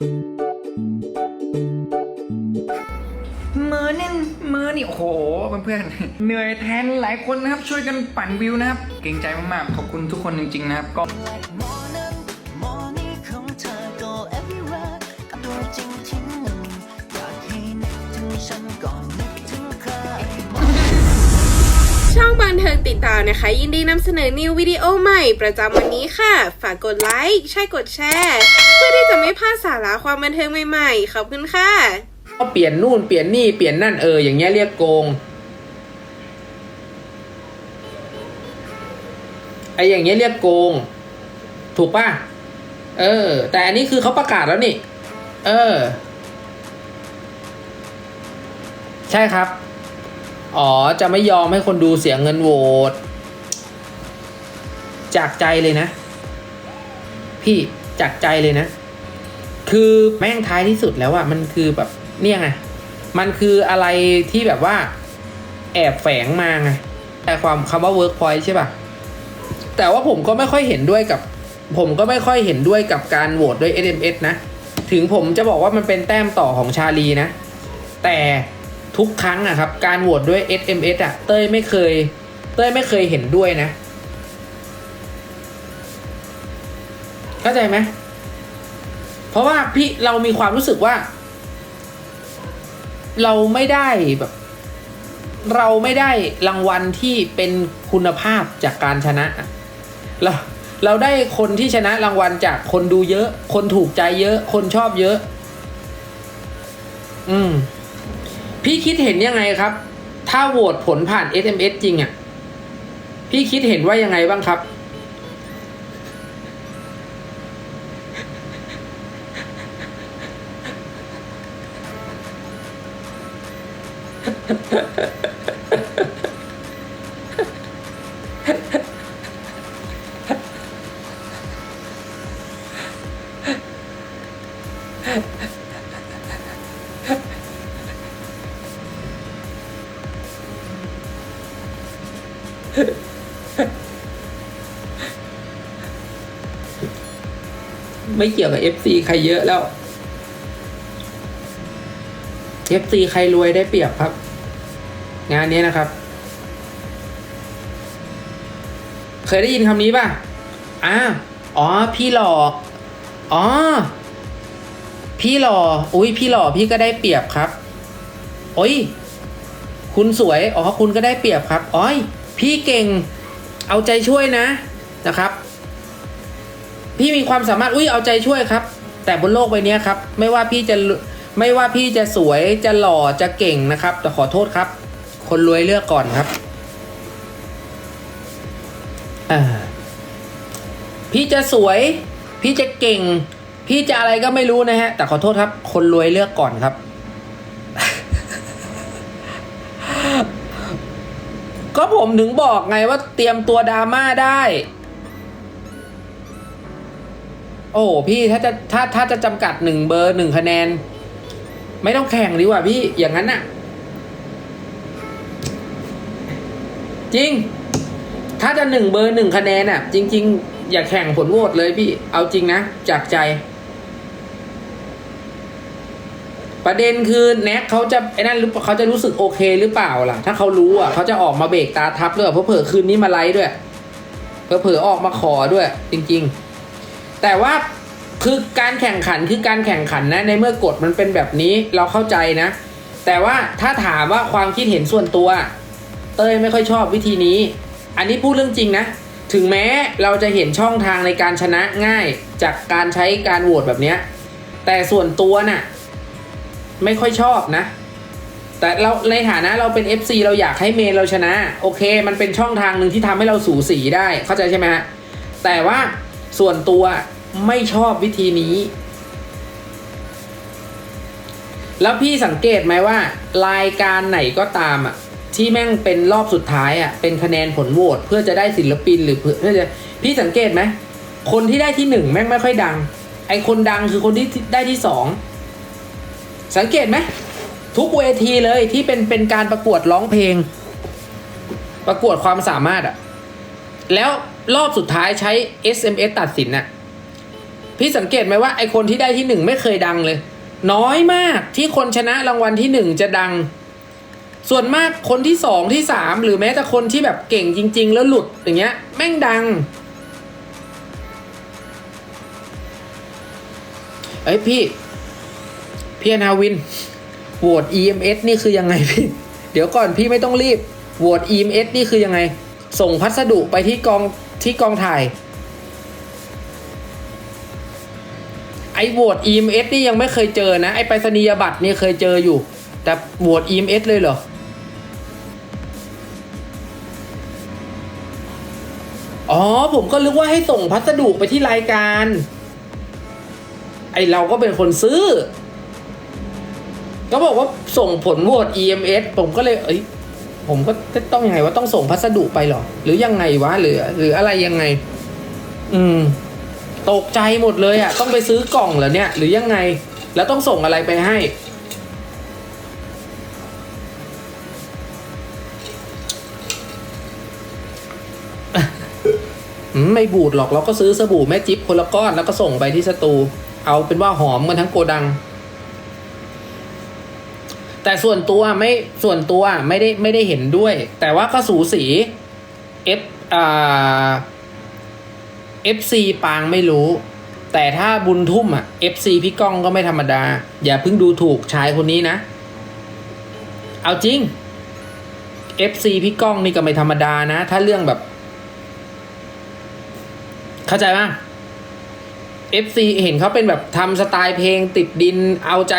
มือนี่เมอนี่โอ้โหเพื่อนๆเหนื่อยแทนหลายคนนะครับ ช่วยกันปั่นวิวนะครับ เก่งใจมากๆ ขอบคุณทุกคนจริง ๆ นะครับก็ องบันเทิงติดตามนะคะ ยินดีนำเสนอนิววิดีโอใหม่ประจำวันนี้ค่ะ ฝากกดไลค์ใช่กดแชร์เพื่อที่จะไม่พลาดสาระความบันเทิงใหม่ๆ ขอบคุณค่ะ ก็เปลี่ยนนู่นเปลี่ยนนี่เปลี่ยนนั่นเอออย่างเงี้ยเรียกโกงไออย่างเงี้ยเรียกโกง ถูกป่ะเออ แต่อันนี้คือเขาประกาศแล้วนี่ เออ ใช่ครับ อ๋อ จะไม่ยอมให้คนดูเสียเงินโหวต จากใจเลยนะ พี่จากใจเลยนะ คือแม่งท้ายที่สุดแล้วอะมันคือแบบเนี่ยไง มันคืออะไรที่แบบว่า แอบแฝงมาไง แต่ความคำว่า work point ใช่ป่ะแต่ว่าผมก็ไม่ค่อยเห็นด้วยกับ ผมก็ไม่ค่อยเห็นด้วยกับการโหวตด้วย SMS นะ ถึงผมจะบอกว่ามันเป็นแต้มต่อของชาลีนะ แต่ ทุกครั้งอะครับการโหวตด้วย SMS อะเต้ยไม่เคย เต้ยไม่เคยเห็นด้วยนะ เข้าใจไหมเพราะว่าพี่เรามีความรู้สึกว่า เราไม่ได้แบบ เราไม่ได้รางวัลที่เป็นคุณภาพจากการชนะอะเราเราได้คนที่ชนะรางวัลจากคนดูเยอะ คนถูกใจเยอะ คนชอบเยอะ อืม พี่คิดเห็นยังไงครับ ถ้าโหวตผลผ่าน SMS จริงอะ่ะ พี่คิดเห็นว่ายังไงบ้างครับ ไม่เกี่ยวกับ FC ใครเยอะแล้ว FC ใครรวยได้เปรียบครับ งานนี้นะครับ เคยได้ยินคำนี้ป่ะอ่าอ๋อ พี่หล่ออ๋อ พี่หล่ออุ้ยพี่หล่อพี่ก็ได้เปรียบครับโอ้ยคุณสวย อ๋อ คุณก็ได้เปรียบครับอ๋อย พี่เก่ง เอาใจช่วยนะ นะครับ พี่มีความสามารถอุ้ยเอาใจช่วยครับ แต่บนโลกใบนี้ครับ ไม่ว่าพี่จะไม่ว่าพี่จะสวยจะหล่อจะเก่งนะครับ แต่ขอโทษครับ คนรวยเลือกก่อนครับอ่าพี่จะสวย พี่จะเก่ง พี่จะอะไรก็ไม่รู้นะฮะ แต่ขอโทษครับ คนรวยเลือกก่อนครับ ก็ผมถึงบอกไงว่าเตรียมตัวดราม่าได้ โอ้พี่ถ้าจะถ้าถ้าจะจำกัดหนึ่งเบอร์หนึ่งคะแนน ไม่ต้องแข่งดีกว่าพี่อย่างนั้นน่ะ จริง ถ้าจะหนึ่งเบอร์หนึ่งคะแนนอะ จริง ๆ อย่าแข่งผลโหวตเลยพี่เอาจริงนะ จากใจ ประเด็นคือแน็กเขาจะไอ้นั่นหรือเขาจะรู้สึกโอเคหรือเปล่าล่ะ ถ้าเขารู้อะเขาจะออกมาเบรกตาทับด้วยเพราะเผลอคืนนี้มาไลฟ์ด้วยเผลอออกมาขอด้วย จริง ๆ แต่ว่าคือการแข่งขันคือการแข่งขันนะ ในเมื่อกฎมันเป็นแบบนี้เราเข้าใจนะ แต่ว่าถ้าถามว่าความคิดเห็นส่วนตัว เต้ยไม่ค่อยชอบวิธีนี้ อันนี้พูดเรื่องจริงนะ ถึงแม้เราจะเห็นช่องทางในการชนะง่ายจากการใช้การโหวตแบบนี้แต่ส่วนตัวน่ะไม่ค่อยชอบนะ แต่เราในฐานะเราเป็น FC เราอยากให้เมนเราชนะ โอเค มันเป็นช่องทางหนึ่งที่ทำให้เราสูสีได้เข้าใจใช่ไหมฮะแต่ว่าส่วนตัว ไม่ชอบวิธีนี้ แล้วพี่สังเกตไหมว่า รายการไหนก็ตามอะที่แม่งเป็นรอบสุดท้ายอะเป็นคะแนนผลโหวตเพื่อจะได้ศิลปินหรือเพื่อจะพี่สังเกตไหมคนที่ได้ที่หนึ่งแม่งไม่ค่อยดัง ไอคนดังคือคนที่ได้ที่สองสังเกตไหมทุกเวทีเลยที่เป็นเป็นการประกวดร้องเพลง ประกวดความสามารถอะแล้วรอบสุดท้ายใช้ SMS ตัดสินอะ พี่สังเกตไหมว่าไอคนที่ได้ที่หนึ่งไม่เคยดังเลย น้อยมากที่คนชนะรางวัลที่หนึ่งจะดัง ส่วนมากคนที่สองที่สามหรือแม้แต่คนที่แบบเก่งจริง ๆ แล้วหลุดอย่างเงี้ย แม่งดังเอ้ยพี่พี่นาวินโหวต EMS นี่คือยังไงพี่ เดี๋ยวก่อนพี่ไม่ต้องรีบโหวต EMS นี่คือยังไง ส่งพัสดุไปที่กองที่กองถ่าย อ้โหวต EMS นี่ยังไม่เคยเจอนะ ไอ้ไปรษณียบัตรนี่เคยเจออยู่ แต่โหวต EMS เลยเหรอ อ๋อ ผมก็นึกว่าให้ส่งพัสดุไปที่รายการ ไอเราก็เป็นคนซื้อ ก็บอกว่าส่งผลโหวต EMS ผมก็เลย เอ้ย ผมก็ต้องยังไงว่าต้องส่งพัสดุไปเหรอ หรือยังไงวะ หรือ หรืออะไรยังไง อืม ตกใจหมดเลยอะ ต้องไปซื้อกล่องเหรอเนี่ย หรือยังไง แล้วต้องส่งอะไรไปให้ ไม่บูดหรอกเราก็ซื้อสบู่แม่จิ๊บคนละก้อนแล้วก็ส่งไปที่สตู เอาเป็นว่าหอมกันทั้งโกดัง แต่ส่วนตัวไม่ส่วนตัวไม่ได้ไม่ได้เห็นด้วย แต่ว่าก็สูสี F อ่า FC ปางไม่รู้ แต่ถ้าบุญทุ่มอะ FC พี่ก้องก็ไม่ธรรมดา อย่าเพิ่งดูถูกชายคนนี้นะ เอาจริง FC พี่ก้องนี่ก็ไม่ธรรมดานะ ถ้าเรื่องแบบ เข้าใจป่ะ FC เห็นเขาเป็นแบบทำสไตล์เพลงติดดินเอาใจ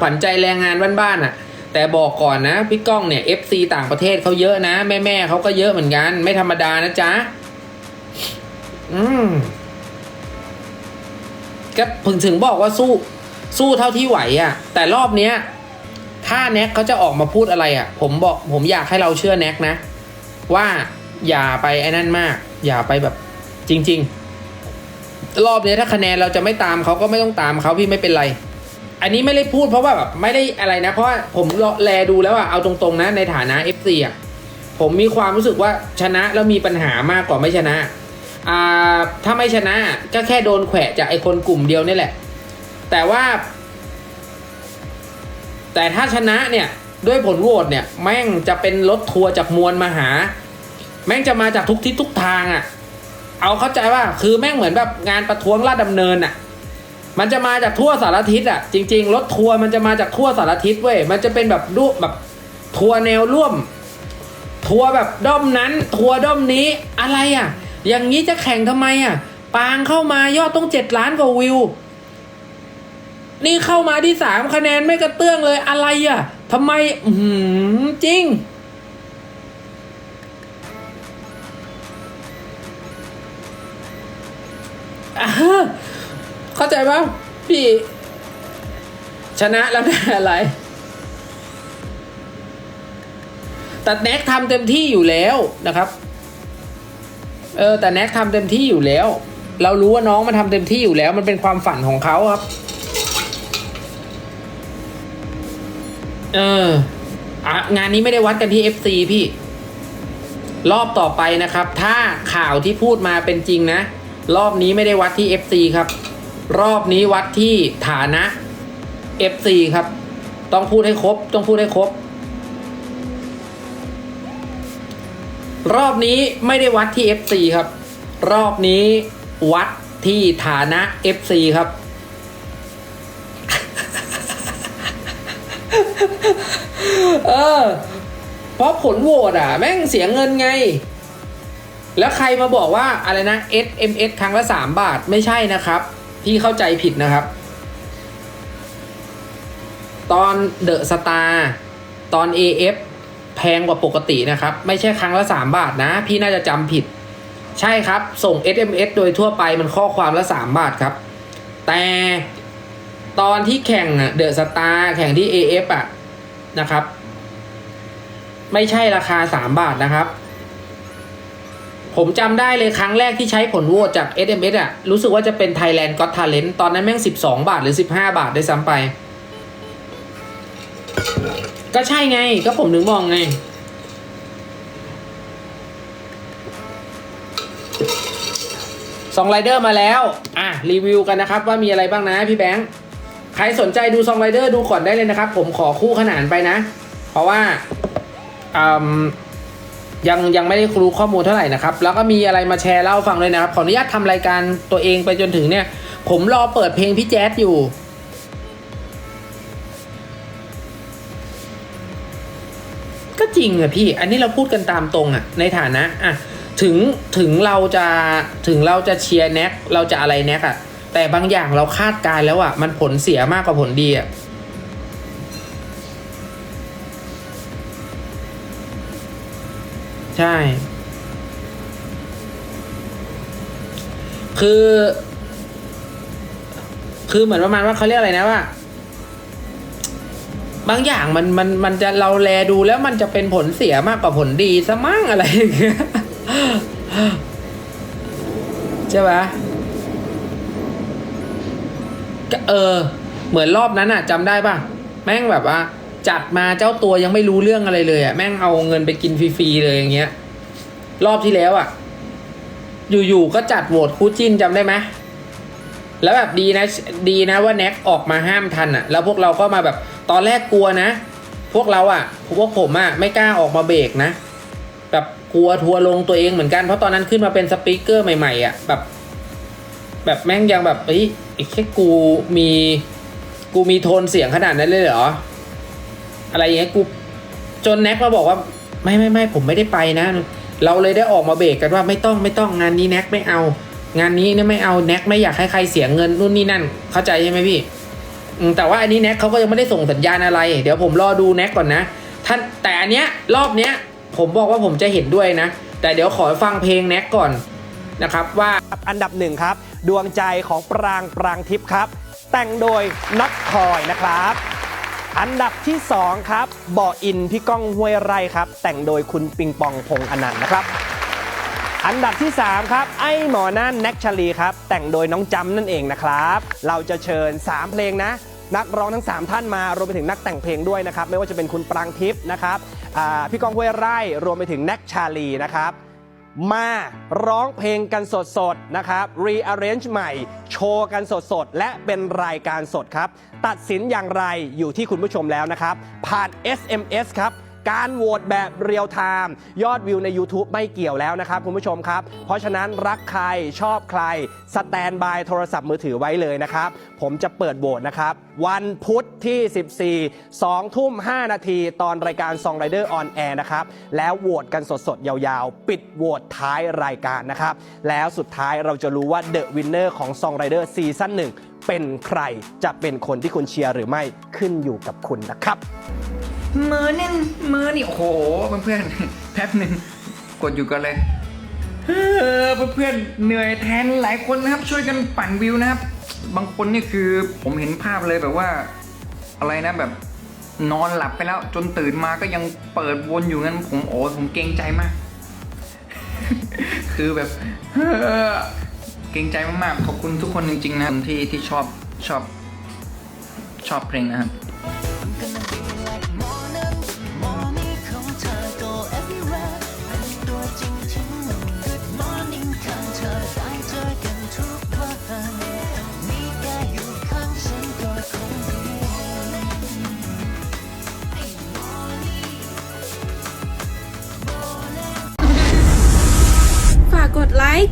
ขวัญใจแรงงานบ้านๆอะแต่บอกก่อนนะ พี่ก้องเนี่ย FC ต่างประเทศเขาเยอะนะ แม่ ๆเขาก็เยอะเหมือนกัน ไม่ธรรมดานะจ๊ะ อืมก็พึงถึงบอกว่าสู้ สู้เท่าที่ไหวอะ แต่รอบเนี้ย ถ้าแน็กเขาจะออกมาพูดอะไรอะ ผมบอกผมอยากให้เราเชื่อแน็กนะ ว่าอย่าไปไอ้นั่นมาก อย่าไปแบบ จริง ๆ รอบนี้ถ้าคะแนนเราจะไม่ตามเขาก็ไม่ต้องตามเขาพี่ไม่เป็นไร อันนี้ไม่ได้พูดเพราะว่าแบบไม่ได้อะไรนะ เพราะผมแลดูแล้วอะเอาตรงๆนะในฐานะ FC อะผมมีความรู้สึกว่าชนะแล้วมีปัญหามากกว่าไม่ชนะ ถ้าไม่ชนะก็แค่โดนแขวะจากไอ้คนกลุ่มเดียวนี่แหละ แต่ว่า แต่ถ้าชนะเนี่ยด้วยผลโหวตเนี่ย แม่งจะเป็นรถทัวร์จากมวลมหา แม่งจะมาจากทุกทิศทุกทางอะ่ะ เอาเข้าใจว่าคือแม่งเหมือนแบบงานประท้วงลาดดำเนินอะ่ะ มันจะมาจากทั่วสารทิศอะ่ะ จริง ๆ รถทัวร์มันจะมาจากทั่วสารทิศเว้ยมันจะเป็นแบบรูปแบบทัวร์แนวร่วม ทัวร์แบบด้อมนั้น ทัวร์ด้อมนี้อะไรอะ่ะ อย่างนี้จะแข่งทำไมอะ ปางเข้ามายอดต้องเจ็ดล้านกว่าวิว นี่เข้ามาที่สามคะแนนไม่กระเตื้องเลยอะไรอะทำไม อือหือจริงอ่าเข้าใจป่ะพี่ ชนะแล้วได้อะไรแต่แน็กทำเต็มที่อยู่แล้วนะครับ เออแต่แน็กทำเต็มที่อยู่แล้ว เรารู้ว่าน้องมันทำเต็มที่อยู่แล้ว มันเป็นความฝันของเขาครับ เอออะงานนี้ไม่ได้วัดกันที่ FC พี่ รอบต่อไปนะครับ ถ้าข่าวที่พูดมาเป็นจริงนะ รอบนี้ไม่ได้วัดที่ FC ครับ รอบนี้วัดที่ฐานะ FC ครับ ต้องพูดให้ครบ ต้องพูดให้ครบ รอบนี้ไม่ได้วัดที่ FC ครับ รอบนี้วัดที่ฐานะ FC ครับ เออ เพราะผลโหวตอะ แม่งเสียเงินไง แล้วใครมาบอกว่าอะไรนะ SMS ครั้งละสามบาทไม่ใช่นะครับ พี่เข้าใจผิดนะครับ ตอนเดอะสตาร์ตอน AF แพงกว่าปกตินะครับ ไม่ใช่ครั้งละสามบาทนะ พี่น่าจะจำผิด ใช่ครับ ส่ง SMS โดยทั่วไปมันข้อความละสามบาทครับ แต่ตอนที่แข่งอะเดอะสตาร์แข่งที่ AF อะนะครับ ไม่ใช่ราคาสามบาทนะครับ ผมจำได้เลยครั้งแรกที่ใช้ผลโหวตจาก SMS อะรู้สึกว่าจะเป็น Thailand Got Talent ตอนนั้นแม่ง 12 บาทหรือ 15 บาทได้ซ้ำไป ก็ใช่ไง ก็ผมถึงมองไง ซองไรเดอร์มาแล้ว อะ รีวิวกันนะครับว่ามีอะไรบ้างนะพี่แบงค์ ใครสนใจดูซองไรเดอร์ดูก่อนได้เลยนะครับ ผมขอคู่ขนานไปนะ เพราะว่าอืมยังยังไม่ได้รู้ข้อมูลเท่าไหร่นะครับ แล้วก็มีอะไรมาแชร์เล่าฟังเลยนะครับ ขออนุญาตทำรายการตัวเองไปจนถึงเนี่ย ผมรอเปิดเพลงพี่แจ๊ดอยู่ จริงอะพี่ อันนี้เราพูดกันตามตรงอะในฐานะอะถึงถึงเราจะถึงเราจะเชียร์แน็กเราจะอะไรแน็กอะแต่บางอย่างเราคาดการแล้วอะมันผลเสียมากกว่าผลดีอะใช่ คือ คือเหมือนประมาณว่าเขาเรียกอะไรนะว่า บางอย่างมันมันมันจะเราแลดูแล้วมันจะเป็นผลเสียมากกว่าผลดีซะมั่งอะไรอย่างเงี้ยใช่ปะก็เออ เหมือนรอบนั้นอะจำได้ปะแม่งแบบว่า จัดมาเจ้าตัวยังไม่รู้เรื่องอะไรเลยอะแม่งเอาเงินไปกินฟรีๆเลยอย่างเงี้ย รอบที่แล้วอะอยู่ๆก็จัดโหวตคู่จิ้นจำได้ไหมแล้วแบบดีนะ ดีนะว่าแน็กออกมาห้ามทันอะแล้วพวกเราก็มาแบบ ตอนแรกกลัวนะ พวกเราอะพวกผมอะไม่กล้าออกมาเบรกนะ แบบกลัวทัวร์ลงตัวเองเหมือนกันเพราะตอนนั้นขึ้นมาเป็นสปีกเกอร์ใหม่ๆอะแบบ แบบแม่งยังแบบเฮ้ยไอ้แค่กูมีกูมีโทนเสียงขนาดนั้นเลยเหรอ อะไรอย่างเงี้ยกูจนแน็กมาบอกว่า ไม่ไม่ไม่ผมไม่ได้ไปนะ เราเลยได้ออกมาเบรกกันว่าไม่ต้องไม่ต้องงานนี้แน็กไม่เอา งานนี้เนี่ยไม่เอาแน็กไม่อยากให้ใครเสียเงินนู่นนี่นั่น เข้าใจใช่ไหมพี่ แต่ว่าอันนี้แน็กเขาก็ยังไม่ได้ส่งสัญญาณอะไร เดี๋ยวผมรอดูแน็กก่อนนะท่านแต่อันเนี้ยรอบเนี้ยผมบอกว่าผมจะเห็นด้วยนะ แต่เดี๋ยวขอฟังเพลงแน็กก่อนนะครับว่าอันดับหนึ่งครับ ดวงใจของปรางปรางทิพย์ครับ แต่งโดยน็อตคอยนะครับ อันดับที่ 2 ครับบ่ออินพี่ก้องห้วยไร่ครับ แต่งโดยคุณปิงปองพงษ์อนันต์นะครับ อันดับที่ 3 ครับ ไอ้หมอนั่นแน็กชาลีครับ แต่งโดยน้องจำนั่นเองนะครับ เราจะเชิญ 3 เพลงนะ นักร้องทั้ง 3 ท่านมารวมไปถึงนักแต่งเพลงด้วยนะครับไม่ว่าจะเป็นคุณปรางทิพย์นะครับพี่กองห้วยไร่รวมไปถึงแน็กชาลีนะครับมาร้องเพลงกันสดๆนะครับ rearrange ใหม่ โชว์กันสดๆ และเป็นรายการสดครับ ตัดสินอย่างไรอยู่ที่คุณผู้ชมแล้วนะครับ ผ่าน SMS ครับ การโหวตแบบเรียลไทม์ยอดวิวใน YouTube ไม่เกี่ยวแล้วนะครับคุณผู้ชมครับ เพราะฉะนั้นรักใครชอบใคร สแตนบายโทรศัพท์มือถือไว้เลยนะครับ ผมจะเปิดโหวตนะครับ วันพุธที่ 14 2 ทุ่ม 5 นาที ตอนรายการ Song Rider on Air นะครับ แล้วโหวตกันสดๆ ยาวๆ ปิดโหวตท้ายรายการนะครับ แล้วสุดท้ายเราจะรู้ว่าเดอะวินเนอร์ของ Song Rider ซีซั่น1เป็นใครจะเป็นคนที่คุณเชียร์หรือไม่ขึ้นอยู่กับคุณนะครับ มือนี่มือนี่โอ้โหเพื่อนๆแป๊บหนึ่งกดอยู่กันเลยเออเพื่อนๆเหนื่อยแทนหลายคนนะครับ ช่วยกันปั่นวิวนะครับ บางคนนี่คือผมเห็นภาพเลยแบบว่า อะไรนะแบบนอนหลับไปแล้วจนตื่นมาก็ยังเปิดวนอยู่งั้นผมโอ้ผมเกรงใจมาก คือแบบเกรงใจมากๆขอบคุณทุกคนจริงๆนะครับที่ที่ชอบชอบชอบเพลงนะครับ